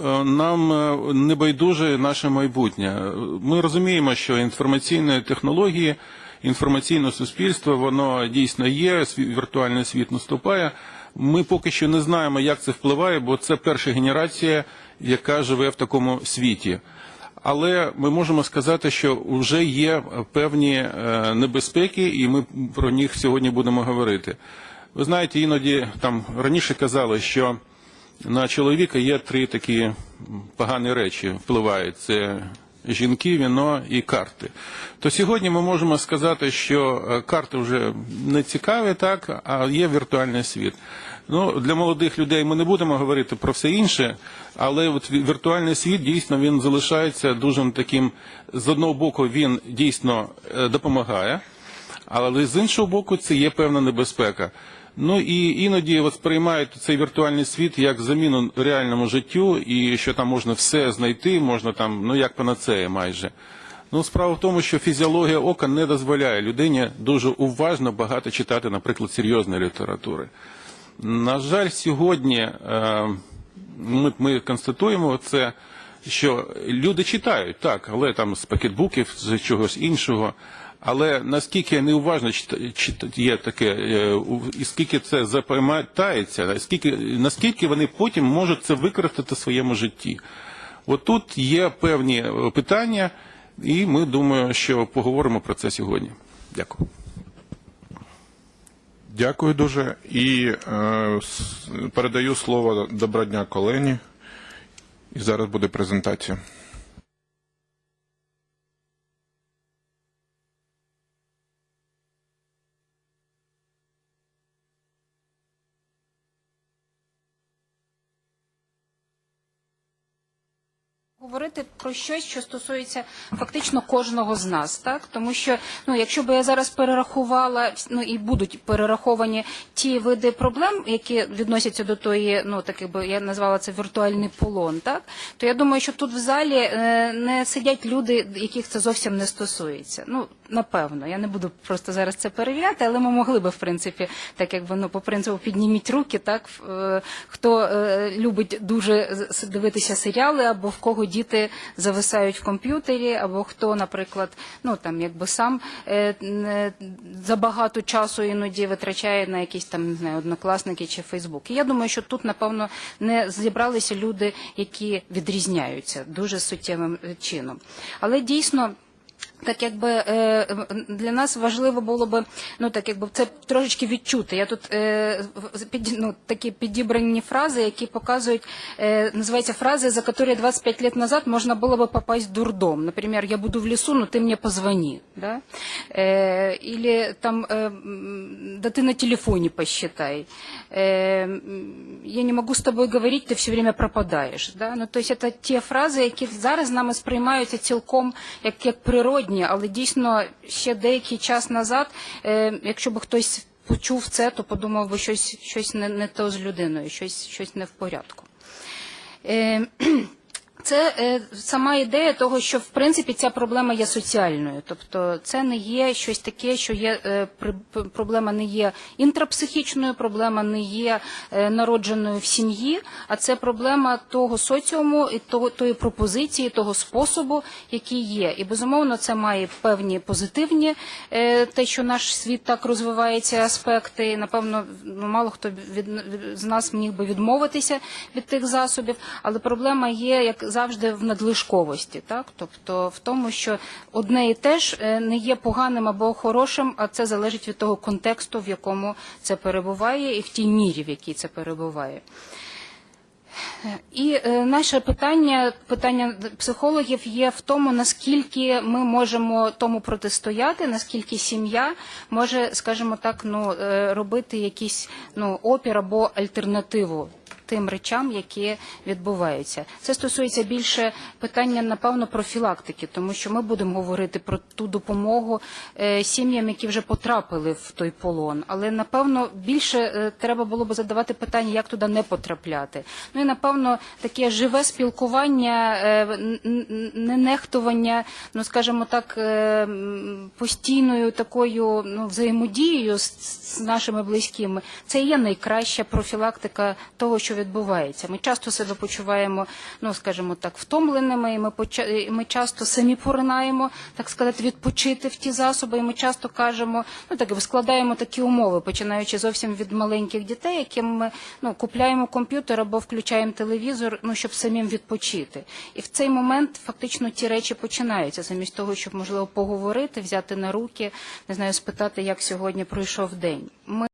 е, нам е, не байдуже наше майбутнє. Ми розуміємо, що інформаційні технології, інформаційне суспільство, воно дійсно є, віртуальний світ наступає. Ми поки що не знаємо, як це впливає, бо це перша генерація, яка живе в такому світі. Але ми можемо сказати, що вже є певні е, небезпеки, і ми про них сьогодні будемо говорити. Ви знаєте, іноді там раніше казали, що на чоловіка є три такі погані речі впливають: це жінки, віно і карти. То сьогодні ми можемо сказати, що е, карти вже не цікаві, так, а є віртуальний світ. Ну, для молодих людей ми не будемо говорити про все інше, але от віртуальний світ дійсно він залишається дуже таким. З одного боку, він дійсно е, допомагає, але з іншого боку, це є певна небезпека. Ну і іноді от сприймають цей віртуальний світ як заміну реальному життю, і що там можна все знайти, можна там, ну як панацея майже. Ну, справа в тому, що фізіологія ока не дозволяє людині дуже уважно багато читати, наприклад, серйозної літератури. На жаль, сьогодні е, ми, ми констатуємо це, що люди читають, так, але там з пакетбуків, з чогось іншого. Але наскільки неуважно чит- чит- є таке, е, і скільки це запам'ятається, скільки, наскільки вони потім можуть це використати в своєму житті. От тут є певні е, питання, і ми думаю, що поговоримо про це сьогодні. Дякую. Дякую дуже. І е, передаю слово Добродня Колені. І зараз буде презентація. Говорити про щось, що стосується фактично кожного з нас, так? Тому що ну, якщо би я зараз перерахувала ну і будуть перераховані ті види проблем, які відносяться до тої, ну так якби я назвала це віртуальний полон, так? То я думаю, що тут в залі е, не сидять люди, яких це зовсім не стосується. Ну напевно, я не буду просто зараз це перевіряти, але ми могли би в принципі, так якби ну по принципу підніміть руки, так? Е, хто е, любить дуже дивитися серіали, або в кого діти зависають в комп'ютері, або хто, наприклад, ну там якби сам е, забагато часу іноді витрачає на якісь там не знаю, однокласники чи Фейсбук. І я думаю, що тут напевно не зібралися люди, які відрізняються дуже суттєвим е, чином. Але дійсно. Так, якби е, для нас важливо було би ну так, якби це трошечки відчути. Я тут е, під, ну, такі підібрані фрази, які показують, е, називаються фрази, за які 25 лет назад можна було би попасть в дурдом. Наприклад, я буду в лісу, ну ти мені позвони. Да? Е, или там, е, да ты на телефоне посчитай. Э, я не могу с тобой говорить, ти все время пропадаєш. Да? Ну, тобто це ті фрази, які зараз нами сприймаються цілком як, як природні, але дійсно ще деякий час назад, е, якщо б хтось почув це, то подумав би щось, щось не, не то з людиною, щось, щось не в порядку. Це е, сама ідея того, що в принципі ця проблема є соціальною, тобто це не є щось таке, що є е, при- проблема не є інтрапсихічною, проблема не є е, народженою в сім'ї, а це проблема того соціуму і того тої пропозиції, того способу, який є. І безумовно це має певні позитивні, е, те, що наш світ так розвивається, аспекти. Напевно, ну, мало хто від, від- з нас міг би відмовитися від тих засобів, але проблема є як завжди в надлишковості, так тобто в тому, що одне і те ж е, не є поганим або хорошим, а це залежить від того контексту, в якому це перебуває, і в тій мірі, в якій це перебуває. І е, наше питання, питання психологів є в тому, наскільки ми можемо тому протистояти, наскільки сім'я може, скажімо так, ну е, робити якийсь ну опір або альтернативу. Тим речам, які відбуваються, це стосується більше питання, напевно, профілактики, тому що ми будемо говорити про ту допомогу е, сім'ям, які вже потрапили в той полон. Але напевно більше е, треба було б задавати питання, як туди не потрапляти. Ну і напевно таке живе спілкування, е, не нехтування, ну скажімо так, постійною такою ну, взаємодією з, нашими близькими. Це є найкраща профілактика того, що відбувається. Ми часто себе почуваємо, ну скажімо так, втомленими, і ми і ми часто самі поринаємо, так сказати, відпочити в ті засоби. І ми часто кажемо, ну так складаємо такі умови, починаючи зовсім від маленьких дітей, яким ми ну купляємо комп'ютер або включаємо телевізор, ну щоб самим відпочити. І в цей момент фактично ті речі починаються, замість того, щоб можливо поговорити, взяти на руки, не знаю, спитати, як сьогодні пройшов день. Ми